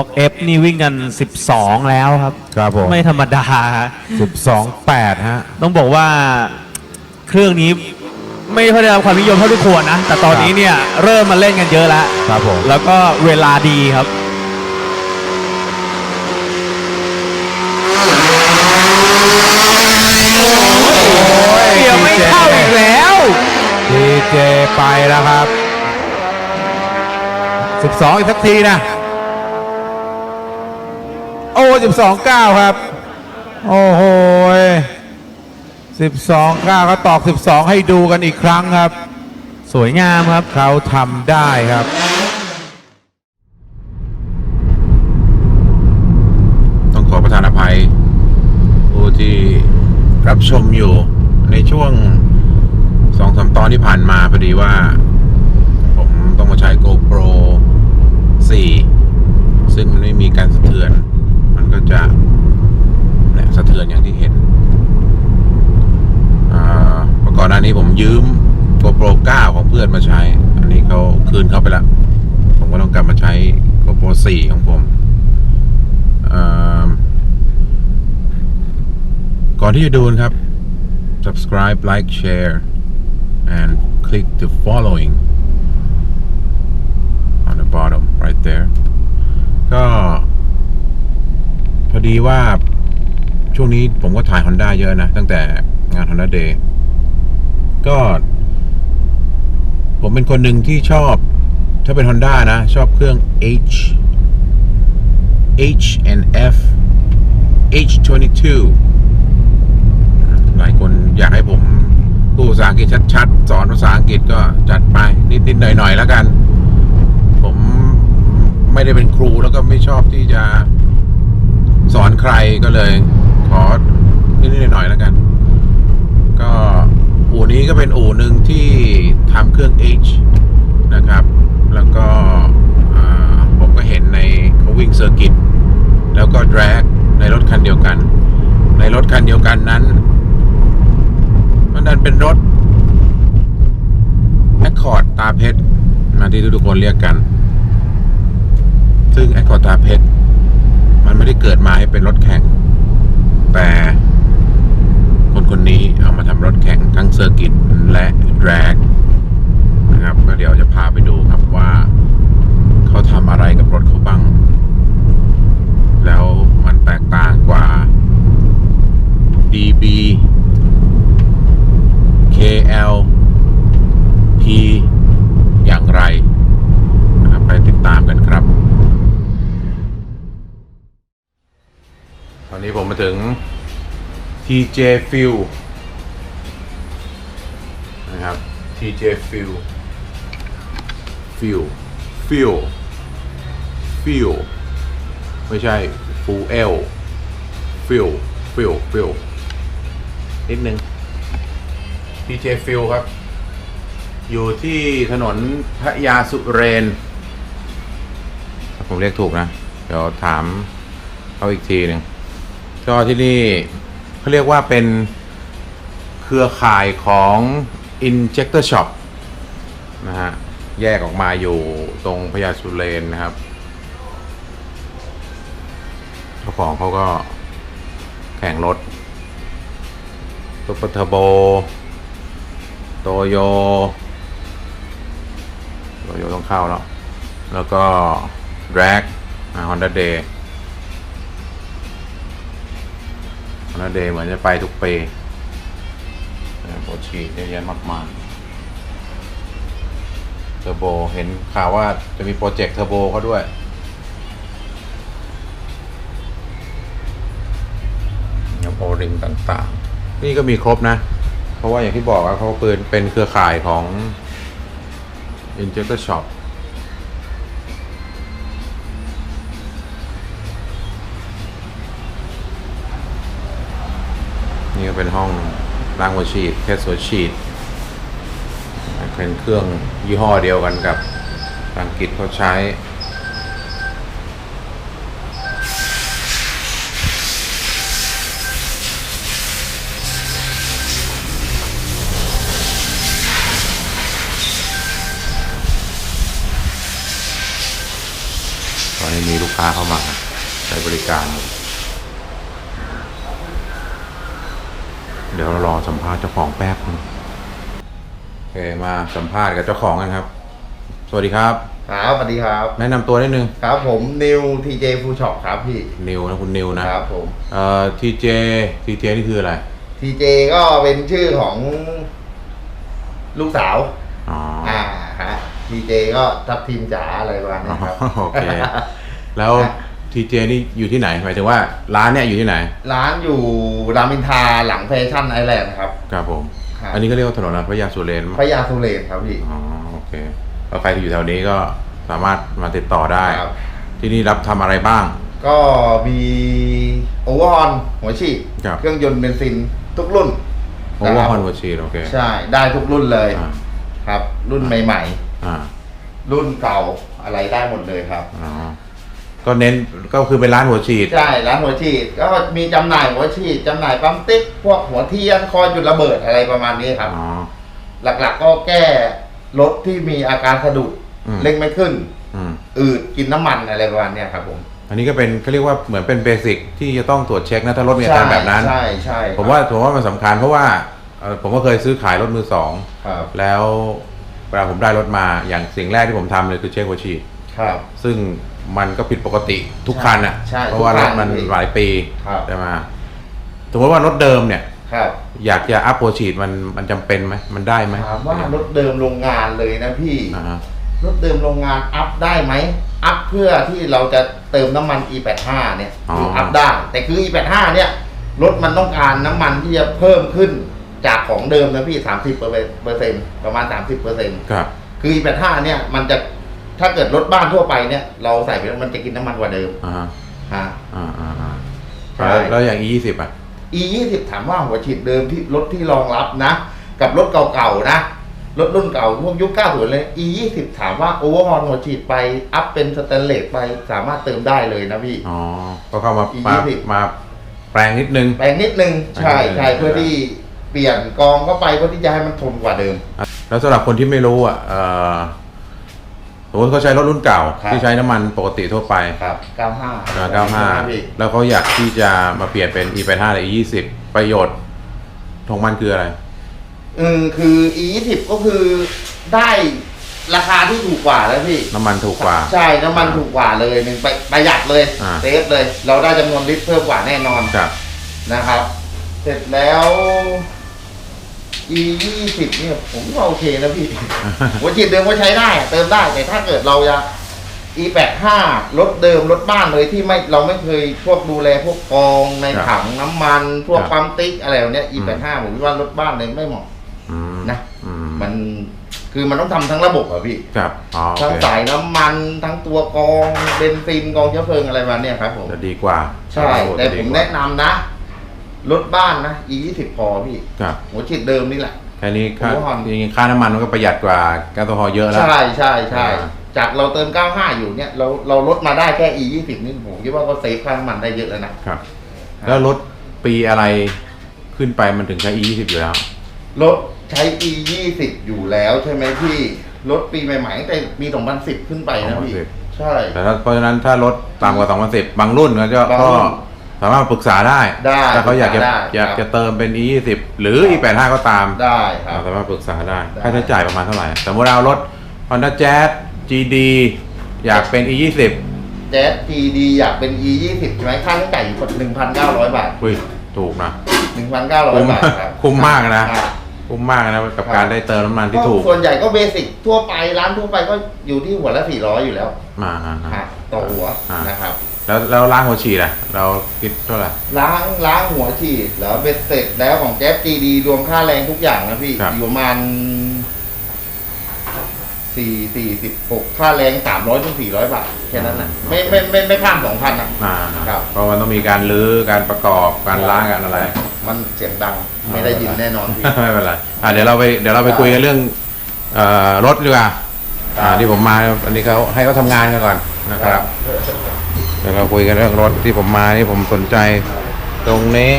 บ็อกเอฟนี่วิ่งกัน 12 แล้วครับ ครับผมไม่ธรรมดาฮะ12 8 ฮะ ต้องบอกว่าเครื่องนี้ไม่ค่อยได้รับความนิยมเท่าที่ควรนะ แต่ตอนนี้เนี่ยเริ่มมาเล่นกันเยอะแล้ว ครับผม แล้วก็เวลาดีครับเกี่ยวไม่เข้าอีกแล้วทีเจไปแล้วครับ 12 อีกสักทีนะ โอ้12 9 ครับ โอ้โห12 9ก็ตอก 12 ให้ดูกันอีกครั้งครับ สวยงามครับเขาทำได้ครับต้องขอประทานอภัยผู้ที่รับชมอยู่ในช่วงสองสามตอนที่ผ่านมาพอดีว่า ผมต้องมาใช้ GoPro 4 ซึ่งมันไม่มีการสะเทือน จะสะเทือนอย่างที่เห็นอ่าเมื่อก่อนหน้านี้ผมยืม GoPro 9ของเพื่อนมาใช้ อันนี้เขาคืนเขาไปล้วผมก็ต้องกลับมาใช้ GoPro 4ของผมก่อนที่จะดูนะครับ subscribe like share and click the following on the bottom right there ก็ อดีว่าช่วงนี้ผมก็ถ่าย Honda เยอะนะ ตั้งแต่งาน Honda Day ก็ ผมเป็นคนหนึ่งที่ชอบ ถ้าเป็น Honda นะ ชอบเครื่อง H H and F H22 หลายคนอยากให้ผมพูดภาษาอังกฤษชัดๆ สอนภาษาอังกฤษก็จัดไป นิดๆ หน่อยๆ แล้วกัน ผมไม่ได้เป็นครูแล้วก็ไม่ชอบที่จะ สอนใครก็เลยขอนิดๆหน่อยๆแล้วกัน ก็อู่นี้ก็เป็นอู่หนึ่งที่ทำเครื่อง H นะครับ แล้วก็ผมก็เห็นในเขาวิ่งเซอร์กิตแล้วก็ drag ในรถคันเดียวกัน ในรถคันเดียวกันนั้น มันดันเป็นรถ Accord ตาเพชรมาที่ทุกๆคนเรียกกัน ซึ่ง Accord ตาเพชร มันไม่ได้เกิดมาให้เป็นรถแข่ง แต่คนคนนี้เอามาทำรถแข่งทั้งเซอร์กิตและแดรกนะครับก็เดี๋ยวจะพาไปดูครับว่าเขาทำอะไรกับรถเขาบ้าง แล้วมันแตกต่างกว่า DB KL P อย่างไรนะครับไปติดตามกันครับ ถึง TJ Fuel นะครับ TJ Fuel Fuel Fuel Fuel ไม่ใช่ Fuel Fuel Fuel Fuel นิดนึง TJ Fuel ครับ อยู่ที่ถนนพระยาสุเรนผมเรียกถูกนะ เดี๋ยวถามเขาอีกทีหนึ่ง ก็ที่นี่เขาเรียกว่าเป็นเครือข่ายของ Injector Shop นะฮะ แยกออกมาอยู่ตรงพญาสุเรนนะครับเจ้าของเขาก็แข่งรถซุปเปอเทอร์โบ โตโย โตโยต้องเข้าแล้ว แล้วก็ Drag ฮอนด้าเดย์ ฮอนด้าเดย์เหมือนจะไปทุกปีโปรชีเยอะแยะมากมายเทอร์โบเห็นข่าวว่าจะมีโปรเจกต์เทอร์โบเขาด้วย ยังโอริงต่างๆ นี่ก็มีครบนะ เพราะว่าอย่างที่บอกว่าเขาเป็นเป็นเครือข่ายของ Injector Shop นี่ก็เป็นห้องล้างหัวฉีดแค่หัวฉีดเป็นเครื่องยี่ห้อเดียวกันกับอังกฤษเขาใช้ ตอนนี้มีลูกค้าเข้ามาใช้บริการ ดี๋ยวเรารอสัมภาษณ์เจ้าของแป๊บนึงโอเคมาสัมภาษณ์กับเจ้าของกันครับ สวัสดีครับ ครับสวัสดีครับ แนะนำตัวนิดนึงครับผมนิวทีเจฟูช็อปครับพี่ นิวนะคุณนิวนะ ครับผม เอ่อทีเจทีเจนี่คืออะไร ทีเจก็เป็นชื่อของลูกสาวอ๋ออ่าฮะทีเจก็ทับทีมจ๋าอะไรประมาณนี้ครับอ๋อโอเค แล้ว ทีเจนี่อยู่ที่ไหนหมายถึงว่าร้านเนี่ยอยู่ที่ไหน ร้านอยู่รามอินทราหลังแฟชั่นไอแลนด์ครับครับผม ครับอันนี้ก็เรียกว่าถนนอะไรพระยาสุเรนพญาสุเรนครับพี่ อ๋อโอเคแล้วใครที่อยู่แถวนี้ก็สามารถมาติดต่อได้ ครับ ที่นี่รับทำอะไรบ้าง ก็มีโอเวอร์ฮอนหัวฉีดครับ เครื่องยนต์เบนซินทุกรุ่นโอเวอนะร์คฮรัอบนวชีโอเคใช่ได้ทุกรุ่นเลยอ่าครับ รุ่นใหม่ อ่าๆ รุ่นเก่าอะไรได้หมดเลยครับ อ๋อ ก็เน้นก็คือเป็นร้านหัวฉีด ใช่ร้านหัวฉีดก็มีจำหน่ายหัวฉีดจำหน่ายปั๊มติ๊กพวกหัวเทียนคอยจุดระเบิดอะไรประมาณนี้ครับ อ๋อ หลักๆก็แก้รถที่มีอาการสะดุดอืม เร่งไม่ขึ้น อืม อืดกินน้ำมันอะไรประมาณเนี้ยครับผมอันนี้ก็เป็นเขาเรียกว่าเหมือนเป็นเบสิกที่จะต้องตรวจเช็คนะถ้ารถมีอาการแบบนั้น ใช่ใช่ผมว่าผมว่ามันสำคัญเพราะว่าเอ่อผมก็เคยซื้อขายรถมือสอง ครับแล้วเวลาผมได้รถมาอย่างสิ่งแรกที่ผมทำเลยคือเช็คหัวฉีด ครับ ซึ่ง มันก็ผิดปกติทุกคันอะใช่เพราะว่ารถมันทุกคันหลายปีครับ ใช่ไหมสมมติว่ารถเดิมเนี่ย ครับ อยากจะอัพหัวฉีดมันมันจำเป็นไหมมันได้ไหมถามว่ารถเดิมโรงงานเลยนะพี่ อ่าฮะรถเดิมโรงงานอัพได้ไหม อัพเพื่อที่เราจะเติมน้ำมัน E85 เนี่ยคืออัพได้ แต่คือ E85 เนี่ยรถมันต้องการน้ำมันที่จะเพิ่มขึ้นจากของเดิมนะพี่ 30เปอร์เซ็นต์ประมาณ 30เปอร์เซ็นต์ครับ คือ E85 เนี่ยมันจะ ถ้าเกิดรถบ้านทั่วไปเนี่ย เราใส่ไปแล้วมันจะกินน้ำมันกว่าเดิมอ่าฮะฮะ อ่าอ่าอ่าใช่ แล้วแล้วอย่าง E ยี่สิบอะ E20 ถามว่าหัวฉีดเดิมที่รถที่รองรับนะ กับรถเก่าๆนะ รถรุ่นเก่าพวกยุค90เลย E20 ถามว่าโอเวอร์ฮอนหัวฉีดไป อัพเป็นสแตนเลสไปสามารถเติมได้เลยนะพี่ อ๋อ ก็เข้ามา E มายี่สิบมาแปลงนิดนึง แปลงนิดนึง ใช่แปลงนิดนึงใช่เพื่อที่เปลี่ยนกองเข้าไปเพื่อที่จะให้มันทนกว่าเดิม แล้วสำหรับคนที่ไม่รู้อะเอ่อ สมมติเขาใช้รถรุ่นเก่า ครับ ที่ใช้น้ำมันปกติทั่วไปครับ 95อ่าพี่95 แล้วเขาอยากที่จะมาเปลี่ยนเป็น E85 หรือ E20 ประโยชน์ของมันคืออะไร อืมคือ E20 ก็คือได้ราคาที่ถูกกว่าแล้วพี่ น้ำมันถูกกว่า ใช่ น้ำมันถูกกว่าเลยหนึ่งไปประหยัดเลยอ่า เซฟเลย เราได้จำนวนลิตรเพิ่มกว่าแน่นอนครับนะครับ เสร็จแล้ว e ยี่สิบเนี่ยผมว่าโอเคนะพี่ หัวฉีดเดิมก็ใช้ได้ เติมได้แต่ถ้าเกิดเราจะ e แปดห้ารถเดิมรถบ้านเลยที่ไม่เราไม่เคยพวกดูแลพวกกองในครับถังน้ำมัน พวกครับ ปั๊มติ๊กอะไรแบบเนี้ย e อืมแปดห้าผมคิดว่ารถบ้านเลยไม่เหมาะ อืมนะ อืมมันคือมันต้องทำทั้งระบบอะพี่ ครับอ๋อโอทั้งเคสายน้ำมันทั้งตัวกองเบนซินกองเชื้อเพลิงอะไรมาเนี่ยครับผม จะดีกว่าใช่แต่ผมแนะนำนะ รถบ้านนะ e ยี่สิบพอพี่ ครับหัวฉีดเดิมนี่แหละ แค่นี้ค่าโอ้โห จริงๆค่าน้ำมันมันก็ประหยัดกว่าแก๊สโซฮอล์เยอะแล้ว ใช่ใช่ใช่อ่า จากเราเติม 95 อยู่เนี่ย เราเราลดมาได้แค่ e ยี่สิบนี่ผมคิดว่าก็เซฟค่าน้ำมันได้เยอะแล้วนะครับ แล้วรถปีอะไรขึ้นไปมันถึงใช้ E20 อยู่แล้ว รถใช้ e ยี่สิบอยู่แล้วใช่ไหมพี่รถปีใหม่ๆตั้งแต่ปี2010 ขึ้นไปนะพี่ 2010 ใช่ แต่ถ้าเพราะฉะนั้นถ้ารถต่ำกว่า 2010 บางรุ่นก็จะบางก็รุ่น สามารถปรึกษาได้ได้ถ้าเขาอยากจะปรึกษาได้อยากครับจะเติมเป็น E20 หรือ E85 ก็ตาม ได้ครับ สามารถปรึกษาได้ ได้ ค่าใช้จ่ายประมาณเท่าไหร่สมมติเรารถ Honda Jazz GD อยากเป็น E20 แจ๊ส GD อยากเป็น e ยี่สิบใช่ไหมค่าใช้จ่ายอยู่คน1,900บาทอุ้ย ถูกนะ1,900คุ้มบาทครับคุ้มมากนะ ครับ คุ้มมากนะกับครับ การได้เติมน้ำมันที่ก็ถูกส่วนใหญ่ก็เบสิกทั่วไปร้านทั่วไปก็อยู่ที่หัวละ400อยู่แล้วมาอ่าฮะอ่าต่อหัวอ่านะครับ แล้วแล้วล้างหัวฉีดอะ เราคิดเท่าไหร่ล้างล้างหัวฉีดแล้วเบ็ดเสร็จแล้วของแจ๊ส GD รวมค่าแรงทุกอย่างนะพี่ครับอยู่ประมาณสี่สี่สิบหกค่าแรงสามร้อยถึงสี่ร้อยบาทแค่นั้นนะไม่ไม่ไม่ไม่ข้ามสองพันนะอ่าครับเพราะมันต้องมีการรื้อการประกอบการล้างการอะไร มันเสียงดังไม่ได้ยินแน่นอนพี่ไม่เป็นไรอะเดี๋ยวเราไปเดี๋ยวเราไปคุยกันเรื่องเอ่อรถดีกว่าอ่าที่ผมมาอันนี้เขาให้เขาทำงานกันก่อนนะครับ เดี๋ยวเราคุยกันเรื่องรถที่ผมมานี่ผมสนใจตรงนี้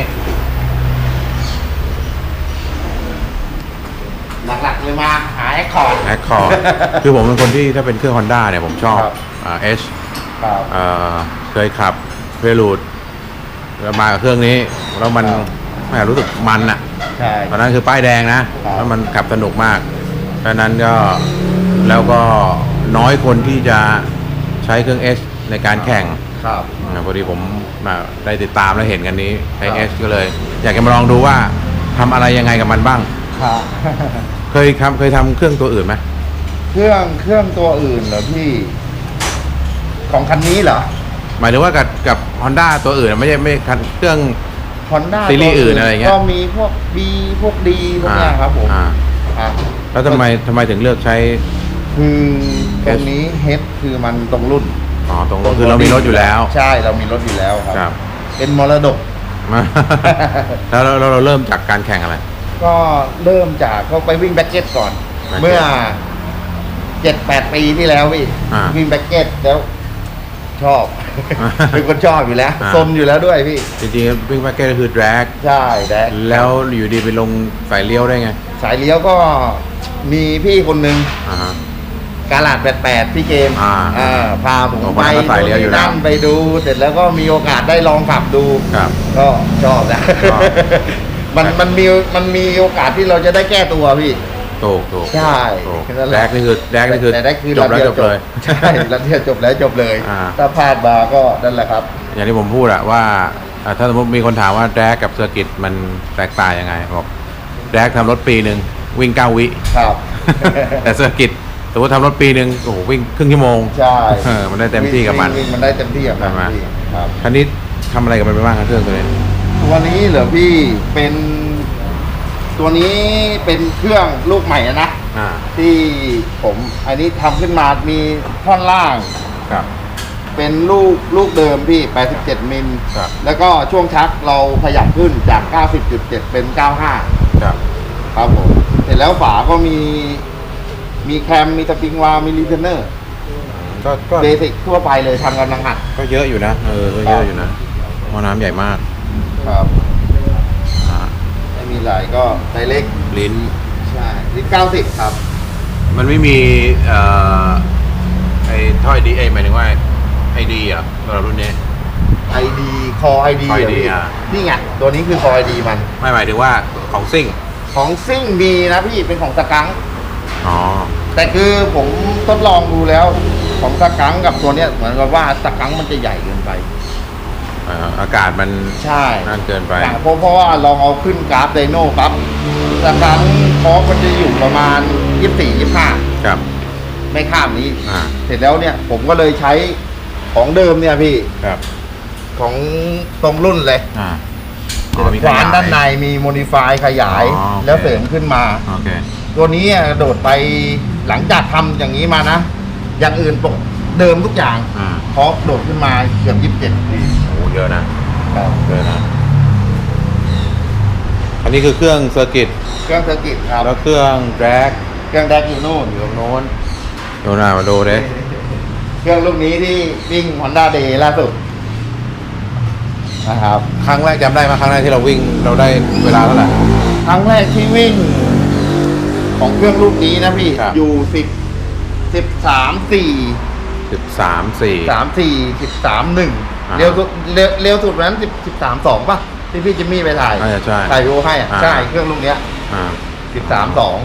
หลักๆเลยมาหาแอคคอร์ดแอคคอร์คือผมเป็นคนที่ถ้าเป็นเครื่อง Honda เนี่ยผมชอบครับอ่า H ครับเอ่อเคยขับเพลูดแล้วมากับเครื่องนี้ แล้วมันครับแม่รู้สึกมันอะใช่ตอนนั้นคือป้ายแดงนะครับแล้วมันขับสนุกมากเพราะฉะนั้นก็แล้วก็น้อยคนที่จะใช้เครื่อง S ในการแข่ง ครับอ่าพอดีผมมาได้ติดตามแล้วเห็นกันนี้ใช้ครับ S ก็เลย อยากจะมาลองดูว่าทำอะไรยังไงกับมันบ้าง ครับ เคยทำเคยทำเครื่องตัวอื่นไหมเครื่องเครื่องตัวอื่นเหรอพี่ ของคันนี้เหรอ หมายถึงว่ากับกับ Honda ตัวอื่นอะไม่ใช่ไม่คันเครื่อง ฮอนด้าซีรีส์อื่นอะไรเงี้ยก็มีพวก B พวก D พวกเนี้ยครับผมอ่า ครับแล้วทำไมทำไมถึงเลือกใช้ คือตรงนี้เฮดคือมันตรงรุ่น อ๋อตรงรถคือเรามีรถอยู่แล้ว ใช่เรามีรถอยู่แล้วครับครับเป็นมรดก แล้วเราเราเราเริ่มจากการแข่งอะไร ก็เริ่มจากก็ไปวิ่งแบ็กเก็ตก่อน แบ็คเก็ตเมื่อเจ็ดแปดปีที่แล้วพี่อ่าวิ่งแบ็กเก็ตแล้ว ชอบเป็นคนชอบอยู่แล้วอ่า ซนอยู่แล้วด้วยพี่ จริงๆวิ่งแพ็กเกจก็คือ drag ใช่แดกแล้วอยู่ดีไปลงสายเลี้ยวได้ไงสายเลี้ยวก็มีพี่คนหนึ่งอ่าฮะ กาลาดแปดแปดพี่เกมอ่าอ่าพาผมโอ้คนไปนั้นก็สายเลี้ยวอยู่แล้ว นั่นไปดูเสร็จแล้วก็มีโอกาสได้ลองขับดู ครับ ก็ชอบนะ ชอบ มันมันมีมันมีโอกาสที่เราจะได้แก้ตัวพี่ ถูกถูกใช่ถูกแค่นั้นแหละแดกนี่คือแดกนี่คือแต่ได้คือจบแล้วจบเลย ใช่แล้วเทียจบแล้วจบเลย อ่า ถ้าพลาดมาก็นั่นแหละครับ อย่างที่ผมพูดอะว่าอ่าถ้าสมมติมีคนถามว่าแดกกับเซอร์กิตมันแตกต่างยังไงบอกแดกทำรถปีหนึ่งวิ่งเก้าวิ ครับ แต่เซอร์กิต สมมติทำรถปีหนึ่งโอ้โหวิ่งครึ่งชั่วโมงใช่เออมันได้เต็มที่กับมันวิ่งวิ่งมันได้เต็มที่กับมันใช่ไหม พี่ครับ คันนี้ทำอะไรกับมันไปบ้างครับเครื่องตัวนี้ ตัวนี้เหรอพี่เป็นตัวนี้เป็นเครื่องลูกใหม่อะนะอ่า ที่ผมอันนี้ทำขึ้นมามีท่อนล่าง ครับ เป็นลูกลูกเดิมพี่ 87 มิล ครับ แล้วก็ช่วงชักเราขยับขึ้นจาก 90.7 เป็น 95 ครับ ครับผม เสร็จแล้วฝาก็มี มีแคม มีสปริงวาล์วมีรีเทนเนอร์ก็ก็เบสิกทั่วไปเลยทำกำลังหัด ก็เยอะอยู่นะเออก็เยอะอยู่นะหม้อน้ำใหญ่มากครับอ่าไม่มีหลายก็ไดเล็กลิ้น ใช่ลิ้น90ครับ มันไม่มีเอ่อไอ้ถ้อยดีเอยหมายถึงว่าไอดีอะสำหรับรุ่นนี้ ID คอ ID คอเหรอ ID พี่อะ นี่ไงตัวนี้คือคอ ID มัน ไม่หมายถึงว่าของซิ่งของซิ่งมีนะพี่เป็นของสกัง อ๋อ แต่คือผมทดลองดูแล้ว ของสกังกับตัวเนี้ยเหมือนกับว่าสกังมันจะใหญ่เกินไปเอ่ออากาศมันใช่นั่นเกินไปเพราะเพราะว่าลองเอาขึ้นกราฟไดโน่ปั๊บสกังคอร์สมันจะอยู่ประมาณ24 25ครับ ไม่ข้ามนี้อ่า เสร็จแล้วเนี่ยผมก็เลยใช้ของเดิมเนี่ยพี่ครับ ของตรงรุ่นเลยอ่าขวานด้านในมีโมดิฟายขยาย อ๋อโอเค แล้วเสริมขึ้นมา โอเค ตัวนี้อะโดดไปหลังจากทำอย่างนี้มานะ อย่างอื่นปกเดิมทุกอย่างอ่าเพราะโดดขึ้นมาเกือบยี่สิบเจ็ดโอ้เยอะนะ เยอะนะ อันนี้คือเครื่องเซอร์กิต เครื่องเซอร์กิตครับ แล้วเครื่องแดกเครื่องแดกอยู่นู่นอยู่ตรงโน้นดูหน้ามาดูเด้เครื่องลูกนี้ที่วิ่ง Honda Day ล่าสุดนะครับ ครั้งแรกจำได้ไหมครั้งแรกที่เราวิ่งเราได้เวลาเท่าไหร่ครั้งแรกที่วิ่งของ เครื่องลูกนี้นะพี่ ครับ อยู่สิบสิบสามสี่สิบสามสี่ สามสี่สิบสามหนึ่งอ่าเร็วสุดเร็วเร็วสุดวันนั้นสิบสิบสามสองป่ะที่พี่จิมมี่ไปถ่ายน่าจะใช่ถ่ายวิดีโอให้อะอ่า ใช่เครื่องลูกเนี้ยอ่าสิบสามสอง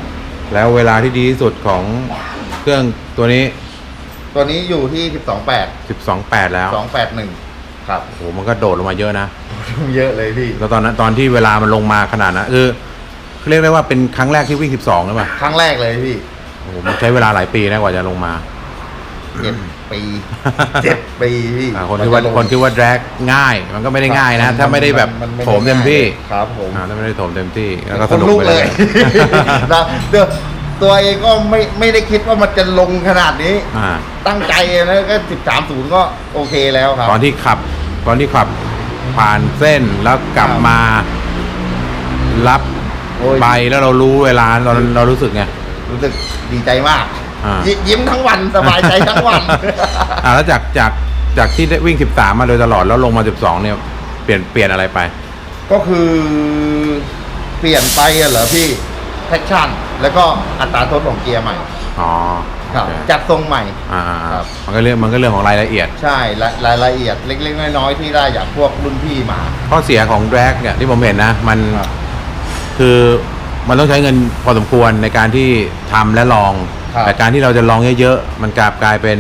แล้วเวลาที่ดีที่สุดของเครื่องตัวนี้ตัวนี้อยู่ที่สิบสองแปดสิบสองแปดแล้วสองแปดหนึ่งครับโอ้โหมันก็โดดลงมาเยอะนะ เยอะเลยพี่ แล้วตอนนั้นตอนที่เวลามันลงมาขนาดนั้นคือ เรียกได้ว่าเป็นครั้งแรกที่วิ่งสิบสองหรือเปล่าครั้งแรกเลยพี่โอ้โหมันใช้เวลาหลายปีนะกว่าจะลงมา เจ็ดปีเจ็ดปีพี่อ่าคนคิดว่าคนคิดว่าแดกง่าย มันก็ไม่ได้ง่ายนะ ถ้าไม่ได้แบบนนโถมเต็มที่ครับผมอ่าถ้าไม่ได้โถมเต็มที่แล้วก็คสนนุกลุกไปเลเลยยนะเดี๋ยวตัวเองก็ไม่ไม่ได้คิดว่ามันจะลงขนาดนี้ อ่า ตั้งใจนะก็สิบสามศูนย์ก็โอเคแล้วครับ ตอนที่ขับ ตอนที่ขับผ่านเส้นแล้วกลับครับ มา รับ โอ้ย ไปแล้วเรารู้เวลาเราเรารู้สึกไง รู้สึกดีใจมาก อ่ายยิ้มทั้งวันสบายใจทั้งวัน อ่าแล้วจากจากจากที่ได้วิ่ง 13 มาโดยตลอดแล้วลงมา 12 เนี่ยเปลี่ยนเปลี่ยนอะไรไป ก็คือเปลี่ยนไปอะเหรอพี่แท็กชั่น แล้วก็อัตราทดของเกียร์ใหม่ อ๋อครับ โอเคจัดทรงใหม่ อ่าครับ มันก็เรื่องมันก็เรื่องของรายละเอียด ใช่รายรายละเอียดเล็กๆน้อยๆที่ได้จากพวกรุ่นพี่มา ข้อเสียของ drag เนี่ยที่ผมเห็นนะ มันครับ คือมันต้องใช้เงินพอสมควรในการที่ทำและลอง ครับ แต่การที่เราจะลองเยอะๆ มันกลับกลายเป็น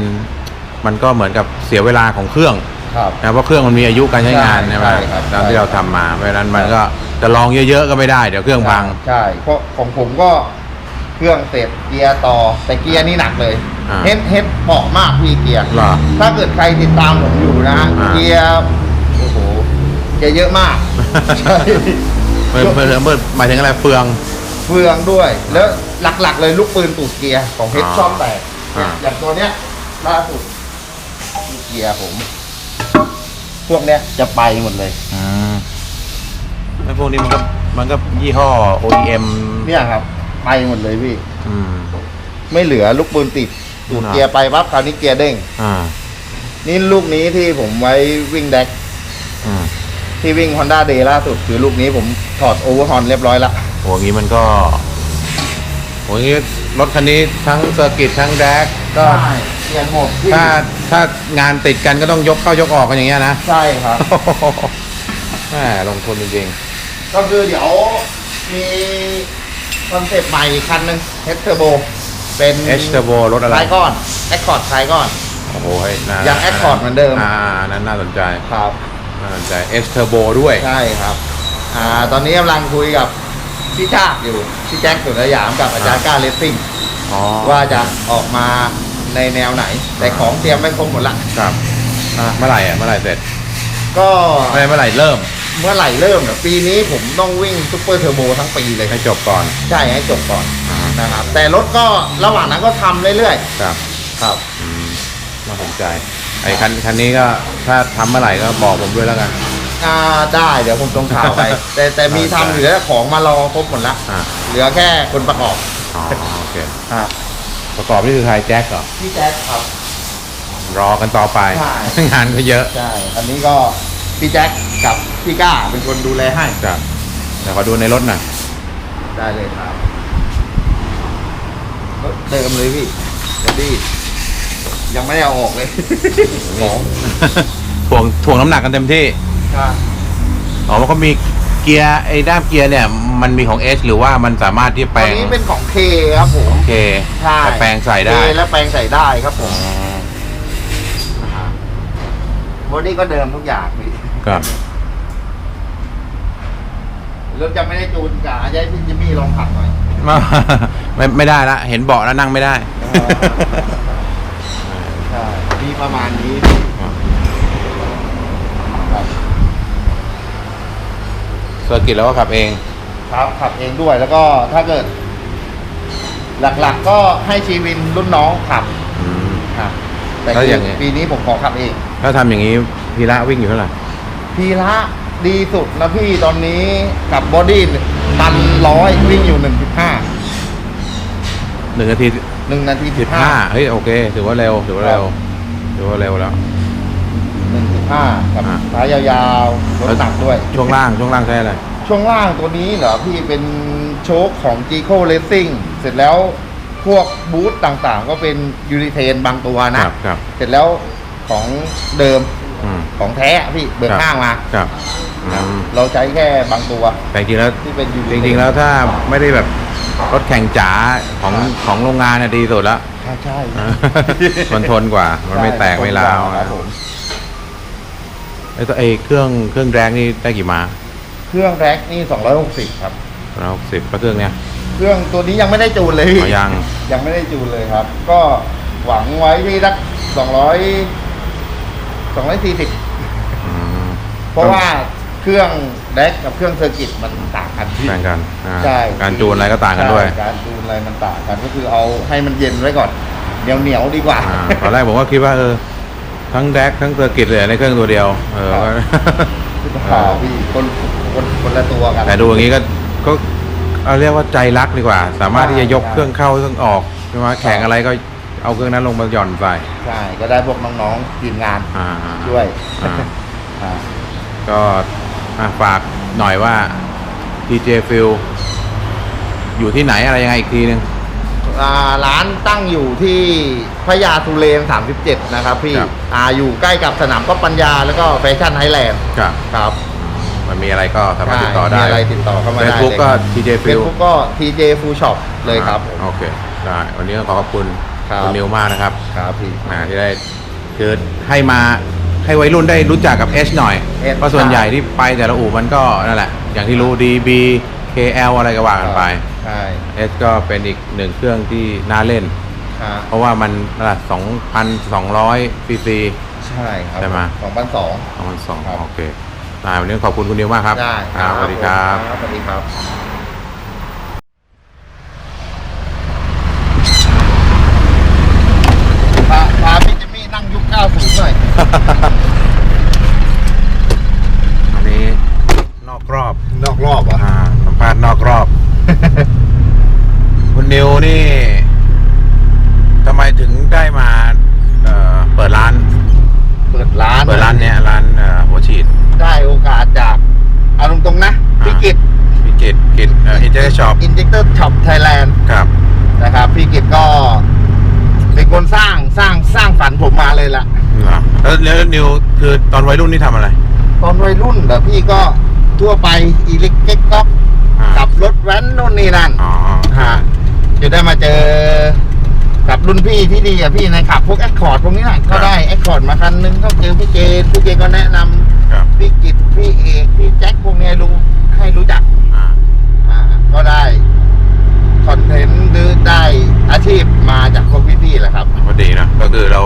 มันก็เหมือนกับเสียเวลาของเครื่องครับ นะเพราะเครื่องมันมีอายุการใช้งานใช่ใช่ไหมใช่ครับตามที่ใช่เราทำมา เพราะฉะนั้นมันก็จะลองเยอะๆก็ไม่ได้เดี๋ยวเครื่องพังใช่เพราะของผมก็เครื่องเสร็จเกียร์ต่อแต่เกียร์นี่หนักเลย อ่า เฮ็ดเฮ็ดเหมาะมากพี่เกียร์เหรอ ถ้าเกิดใครติดตามผมอยู่นะฮะอ่าเกียร์โอ้โหเกียร์เยอะมาก ใช่ เพิ่มเพิ่มเพิ่มหมายถึงอะไรเฟือง เฟืองด้วย แล้วหลักๆเลยลูกปืนตูดเกียร์ของเพชรอ่าช่อมแตกเนี่ยอ่า อย่างตัวเนี้ยล่าสุดลูกเกียร์ผม พวกเนี้ยจะไปหมดเลย อืมแล้วพวกนี้มันก็มันก็ยี่ห้อ OEM เนี่ยครับ ไปหมดเลยพี่ อืม ไม่เหลือลูกปืนติดตูดอ่า เกียร์ไปปั๊บคราวนี้เกียร์เด้ง อ่า นี่ลูกนี้ที่ผมไว้วิ่งแดกอืม ที่วิ่ง Honda Day ล่าสุดคือลูกนี้ผมถอดโอเวอร์ฮอนเรียบร้อยละโหงี้มันก็โหงี้รถคันนี้ทั้งเซอร์กิตทั้งแดกก็เปลี่ยนหมดพี่ถ้าถ้างานติดกันก็ต้องยกเข้ายกออกกันอย่างเงี้ยนะ ใช่ครับ แหมลงทุนจริงก็คือเดี๋ยวมีคอนเซปต์ใหม่อีกคันหนึ่งเฮดเทอร์โบเป็นๆ H Turbo รถอะไร ท้ายก้อนแอคคอร์ดท้ายก้อน โอ้โหเฮ้น่ายัง Accord เหมือนเดิม อ่านั้นน่าสนใจ ครับ น่าสนใจ H Turbo ด้วย ใช่ครับ อ่า ตอนนี้กำลังคุยกับพี่ชาติอยู่พี่แจ็คสุนทรยามกับอาจารย์ก้าเลสซิ่งอ๋อว่าจะออกมาในแนวไหน แต่ของเตรียมไม่ครบหมดละครับอะเมื่อไหร่อะเมื่อไหร่เสร็จ ก็เมื่อไหร่เมื่อไหร่เริ่ม เมื่อไหร่เริ่มเนี่ยปีนี้ผมต้องวิ่งซุปเปอร์เทอร์โบทั้งปีเลยให้จบก่อน ใช่ให้จบก่อนอ่านะครับแต่รถก็ระหว่างนั้นก็ทำเรื่อยครับๆครับอืมน่าสนใจ ไอ้คันคันนี้ก็ถ้าทำเมื่อไหร่ก็บอกผมด้วยแล้วกัน อ่าได้เดี๋ยวผมส่งข่าวไป แต่แต่มีทำเหลือของมารอครบหมดละอ่า เหลือแค่คนประกอบอ๋อโอเค อ่าประกอบนี่คือใครแจ็คเหรอ พี่แจ๊คครับ รอกันต่อไป ใช่ งานก็เยอะใช่อันนี้ก็พี่แจ็คกับพี่ก้าเป็นคนดูแลให้ครับแต่ขอดูในรถหน่อยได้เลยครับรถเดิมเลยพี่เดี๋ยวดี ยังไม่ได้เอาออกเลยของถ่วงถ่วงน้ำหนักกันเต็มที่ครับอ๋อมันก็มีเกียร์ไอ้ด้ามเกียร์เนี่ย มันมีของ H หรือว่ามันสามารถที่ตแปลอนงนี้เป็นของเคครับผม โอเคใช่แต่แปลงใส่ได้ เคและแปลงใส่ได้ครับผอ๋อมบอดี้ก็เดิมทุกอย่างพี่ครับ รถจะไม่ได้จูนกะจะให้พี่จิมมี่ลองขับหน่อย ไม่ไม่ได้ละ เห็นเบาะแล้วนั่งไม่ได้ใช่มี ประมาณนี้ครับเซอร์กิตแล้วก็ขับเอง ครับขับเองด้วยแล้วก็ถ้าเกิด หลักๆก็ให้ชีวินรุ่นน้องขับอืมครับแต่แล้วคืออย่างเงี้ยปีนี้ผมขอขับเอง ถ้าทำอย่างนี้พีระวิ่งอยู่เท่าไหร่พีระดีสุดนะพี่ตอนนี้กับบอดี้ตันร้อยวิ่งอยู่หนึ่งจุดห้าหนึ่งนาทีหนึ่งนาทีสิสิบบห้าห้าเฮ้ยโอเค ถือว่าเร็วถือว่าเร็ว ถือว่าเร็วแล้ว หนึ่งจุดห้ากับอ่าท้ายยาวๆรถหนักด้วย ช่วงล่างช่วงล่างใช้อะไร ช่วงล่างตัวนี้เหรอพี่เป็นโชคของ g ีโค Racing เสร็จแล้วพวกบูธต่างๆ ก็เป็นยูริเทนบางตัวคนะรับครับเสร็จแล้วของเดิมอืม ของแท้อะพี่เบิกครับข้างมา ครับอืมเราใช้แค่บางตัวแต่จริงๆแล้ว ที่เป็นยูจริงๆแล้วถ้าไม่ได้แบบรถแข่งจ๋าของของโรงงานเนี่ยดีสุดแล้ว ใช่ใช่มันทนกว่า มันไม่แตกไม่ร้าวครับผมไอ้ตัวไอ้เครื่องเครื่องแรงนี่ได้กี่ม้าเครื่องแร็กนี่ 260 ครับเราสิบเครื่องเนี้ย เครื่องตัวนี้ยังไม่ได้จูนเลยพี่อ๋อยัง ยังไม่ได้จูนเลยครับ ก็หวังไว้ที่สัก200 240 อืมเพราะว่า เครื่องแดกกับเครื่องเซอร์กิตมันต่างกันพี่แบ่งกันอ่าใช่การจูนอะไรก็ต่างกันด้วย ใช่การจูนอะไรมันต่างกันก็คือเอาให้มันเย็นไว้ก่อนเหนียวเหนียวๆดีกว่า อ่าตอนแรกผมก็คิดว่าเออทั้งแดกทั้งเซอร์กิตเลยในเครื่องตัวเดียว เออครับก็ข่าวพี่คนคนคนละตัวกัน แต่ดูอย่างนี้ก็ก็เอาเรียกว่าใจรักดีกว่า สามารถที่จะยกใช่ เครื่องเข้าเครื่องออกใช่ไหมแข่งอะไรก็เอาเครื่องนั้นลงมาหย่อนใส่ใช่ก็ได้พวกน้องๆทีมงานอ่าด้วยอ่าอ่า ก็อะ ฝากหน่อยว่า DJ Phil อยู่ที่ไหนอะไรยังไงอีกทีนึงอ่าร้านตั้งอยู่ที่พญาสุเรน37 นะครับพี่ครับอ่าอยู่ใกล้กับสนามก็ปัญญาแล้วก็แฟชั่นไฮแลนด์ครับ ครับมันมีอะไรก็สามารถติดต่อใช่ได้มีอะไรติดต่อเข้ามาเฟได้ซบุ๊กก็ TJ เฟซ Field บุ๊กก็ TJ Full Shop เลยครับผม โอเคได้วันนี้ก็ขอขอบคุณครับ คุณนิวมากนะครับ ครับพี่นะที่ได้คือให้มา ให้วัยรุ่นได้รู้จักกับ H หน่อย H เพราะส่วนใหญ่ที่ไปแต่ละอู่มันก็นั่นแหละ อย่างที่รู้ DB KL อะไรก็ว่ากันไป ใช่ H ก็เป็นอีกหนึ่งเครื่องที่น่าเล่นครับเพราะว่ามันสองพันสองร้อยซีซี ใช่ครับใช่ไหม สองพันสองสองพันสองครับ โอเคได้วันนี้ขอบคุณคุณนิวมากครับได้ครับสวัสดีครับ สวัสดีครับ พาพาพี่เจมี่นั่งยุค90หน่อย อันนี้นอกรอบ นอกรอบเหรอ อ่าสัมภาษณ์นอกรอบ คุณนิวนี่ทำไมถึงได้มาเอ่อเปิดร้าน เปิดร้าน เปิดร้านเนี้ยร้านเอ่อหัวฉีด ได้โอกาสจากเอาตรงๆนะ อ่า พี่กิต พิกิตกิตเอ่ออินเตอร์ช็อป อินเจคเตอร์ช็อปไทยแลนด์ ครับ นะครับ พี่กิตก็ เป็นคนสร้างสร้างสร้างฝัน ผมมาเลยล่ะ เหรอแล้วแล้วนิวคือตอนวัยรุ่นนี่ทำอะไร ตอนวัยรุ่นเดี๋ยวพี่ก็ทั่วไปอีเล็กเก็กก๊อกอ่าขับรถแว้นนู่นนี่นั่นอ๋อฮะจะได้มาเจอกับรุ่นพี่ที่ดีอะพี่ในขับพวกแอคคอร์ดพวกนี้น่ะก็ได้แอคคอร์ดมาคันนึงก็เจอพี่เจนพี่เจนก็แนะนำครับพี่กิตพี่เอกพี่แจ็คพวกเนี้ยรู้ให้รู้จัก อ่า อ่าก็ได้ คอนเทนต์หรือได้อาชีพมาจากพวกพี่ๆแหละครับก็ดีนะก็คือเรา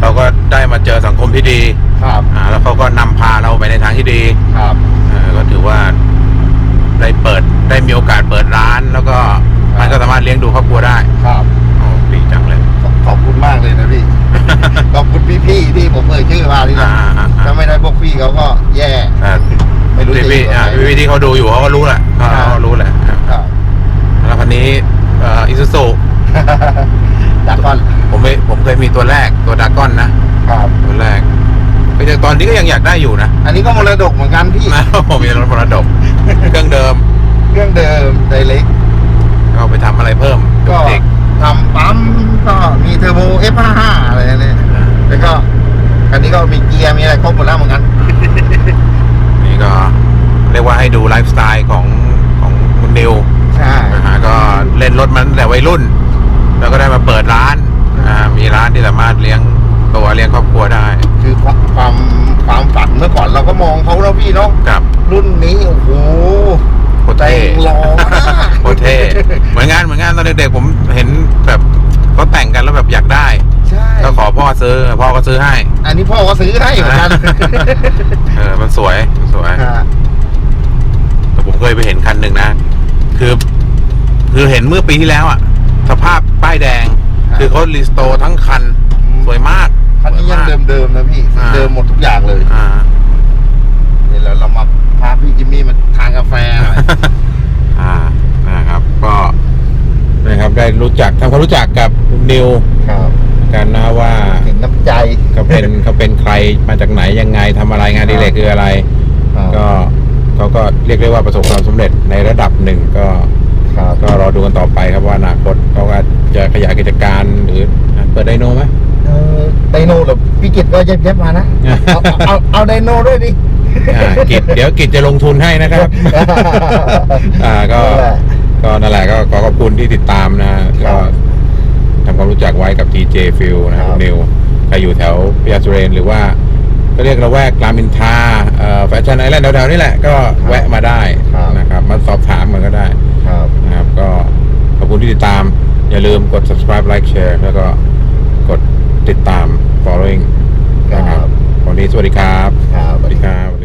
เราก็ได้มาเจอสังคมที่ดีครับอ่าแล้วเขาก็นำพาเราไปในทางที่ดีครับ เออก็ถือว่าได้เปิดได้มีโอกาสเปิดร้าน แล้วก็มันก็สามารถเลี้ยงดูครอบครัวได้ครับโอ้ดีจังเลย ขอบขอบคุณมากเลยนะพี่ ขอบคุณพี่ๆที่ผมเอ่ยชื่อมานี่นะอ่าอ่าอ่าถ้าไม่ได้พวกพี่เขาก็แย่ แต่ไม่รู้จะพี่อยู่ๆอ่าตรงไหนพี่ๆที่เขาดูอยู่เขาก็รู้แหละเขา ครับ เขารู้แหละ ครับ แล้วคันนี้เอ่อิซูซุ จากก่อน ผมไม่ผมเคยมีตัวแรกตัวดากอนนะครับ ตัวแรกก็ยังตอนนี้ก็ยังอยากได้อยู่นะอันนี้ก็มรดกเหมือนกันพี่ นะ ผมมีรถมรดกเครื่องเดิมเครื่องเดิมไดเล็ก ก็ไปทำอะไรเพิ่มก็ เด็กทำปั๊มก็มีเทอร์โบ F55 อะไรเนี่ยแล้วก็อันนี้ก็มีเกียร์มีอะไรครบหมดแล้วเหมือนกันนี่ก็เรียกว่าให้ดูไลฟ์สไตล์ของของคุณนิวใช่นะฮะก็เล่นรถมันตั้งแต่วัยรุ่น แล้วก็ได้มาเปิดร้าน อ่ามีร้านที่สามารถเลี้ยงตัวเลี้ยงครอบครัวได้คือความความความฝันเมื่อก่อนเราก็มองเขาแล้วพี่เนาะกับรุ่นนี้โอ้โหโคตรแต่เท่งหล่อมากโคตรเท่เหมือนงานเหมือนงานตอนเด็กๆผมเห็นแบบเขาแต่งกันแล้วแบบอยากได้ใช่ก็ขอพ่อซื้อพ่อก็ซื้อให้ อันนี้พ่อก็ซื้อให้เหมือนกันเออมันสวยมันสวยฮะแต่ผมเคยไปเห็นคันหนึ่งนะ คือ คือเห็นเมื่อปีที่แล้วอะสภาพป้ายแดง คือเขารีสโตร์ทั้งคัน สวยมาก คันนี้ยังสวยมากเดิมๆนะพี่อ่า เดิมหมดทุกอย่างเลยอ่าเดี๋ยวเรามาพาพี่จิมมี่มาทานกาแฟหน่อย อ่านะครับก็นะครับได้รู้จักทำความรู้จักกับคุณนิวครับกันนะว่าถึงน้ำใจเขาเป็นเขาเป็นใครมาจากไหนยังไงทำอะไรงานอดีเลกคืออะไร ครับก็เขาก็เรียกได้ว่าประสบความสำเร็จในระดับหนึ่งก็ ครับก็รอดูกันต่อไปครับว่าอนาคตเขาอาจจะขยายกิจการหรือเปิดไดโนไหมเออไดโนเหรอพี่กิตก็เย็บๆมานะเอาเอาเอาเอาไดโนด้วยดิอ่ากิจเดี๋ยวกิจจะลงทุนให้นะครับ อ่าก็นั่นแหละก็นั่นแหละก็ขอขอบคุณที่ติดตามนะครัก็บทำความรู้จักไว้กับ TJ f i l นะคครัรับบนิวใครอยู่แถวพญาสุเรนหรือว่าก็เรียกระแวกรามอินทราแฟชั่นไอแลนด์แถวๆนี้แหละก็แวะมาได้ครับนะครับ มาสอบถามมันก็ได้ คุณที่ติดตาม อย่าลืมกด subscribe like share แล้วก็กดติดตาม following นะครับ วันนี้สวัสดีครับ ครับ สวัสดีครับ